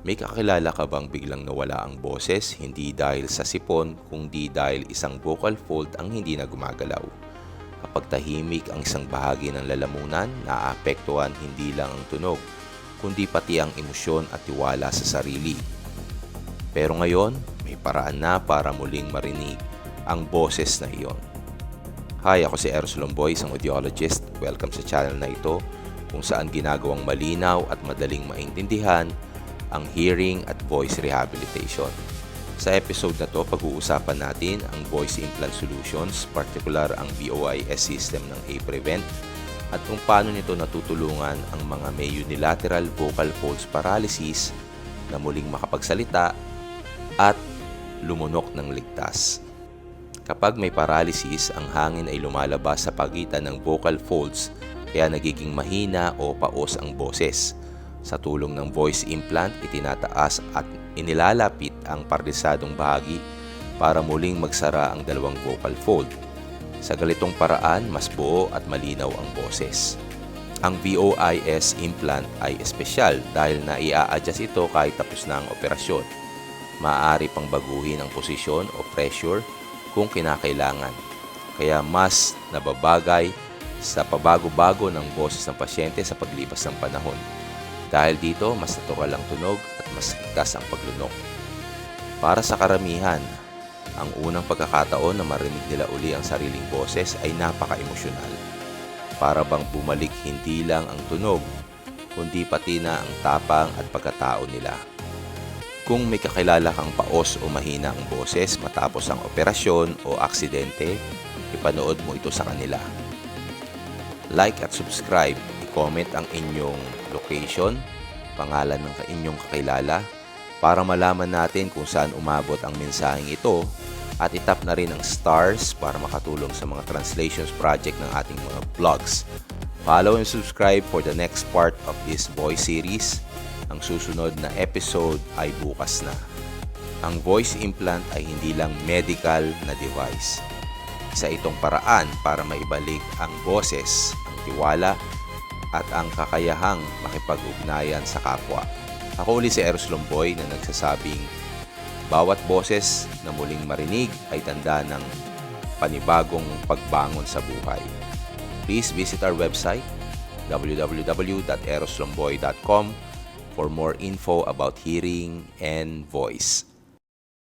May kakilala ka bang biglang nawala ang boses hindi dahil sa sipon kundi dahil isang vocal fold ang hindi na gumagalaw? Kapag tahimik ang isang bahagi ng lalamunan, naaapektuhan hindi lang ang tunog, kundi pati ang emosyon at tiwala sa sarili. Pero ngayon, may paraan na para muling marinig ang boses na iyon. Hi, ako si Eros Lomboy, isang audiologist. Welcome sa channel na ito kung saan ginagawang malinaw at madaling maintindihan ang hearing at voice rehabilitation. Sa episode na to, pag-uusapan natin ang voice implant solutions, particular ang VOIS system ng A-Prevent at kung paano nito natutulungan ang mga may unilateral vocal folds paralysis na muling makapagsalita at lumunok ng ligtas. Kapag may paralysis, ang hangin ay lumalabas sa pagitan ng vocal folds kaya nagiging mahina o paos ang boses. Sa tulong ng voice implant, itinataas at inilalapit ang pardisadong bahagi para muling magsara ang dalawang vocal fold. Sa galitong paraan, mas buo at malinaw ang boses. Ang VOIS implant ay espesyal dahil na i-adjust ito kahit tapos na ang operasyon. Maaari pang baguhin ang posisyon o pressure kung kinakailangan. Kaya mas nababagay sa pabago-bago ng boses ng pasyente sa paglipas ng panahon. Dahil dito, mas natural ang tunog at mas ligtas ang paglunok. Para sa karamihan, ang unang pagkakataon na marinig nila uli ang sariling boses ay napaka-emosyonal. Para bang bumalik hindi lang ang tunog, kundi pati na ang tapang at pagkatao nila. Kung may kakilala kang paos o mahina ang boses matapos ang operasyon o aksidente, ipanood mo ito sa kanila. Like at subscribe, i-comment ang inyong location, pangalan ng inyong kakilala, para malaman natin kung saan umabot ang mensaheng ito at itap na rin ang stars para makatulong sa mga translations project ng ating mga vlogs. Follow and subscribe for the next part of this voice series. Ang susunod na episode ay bukas na. Ang voice implant ay hindi lang medical na device. Isa itong paraan para maibalik ang boses, ang tiwala, at ang kakayahang makipag-ugnayan sa kapwa. Ako uli si Eros Lomboy na nagsasabing bawat boses na muling marinig ay tanda ng panibagong pagbangon sa buhay. Please visit our website www.eroslomboy.com for more info about hearing and voice.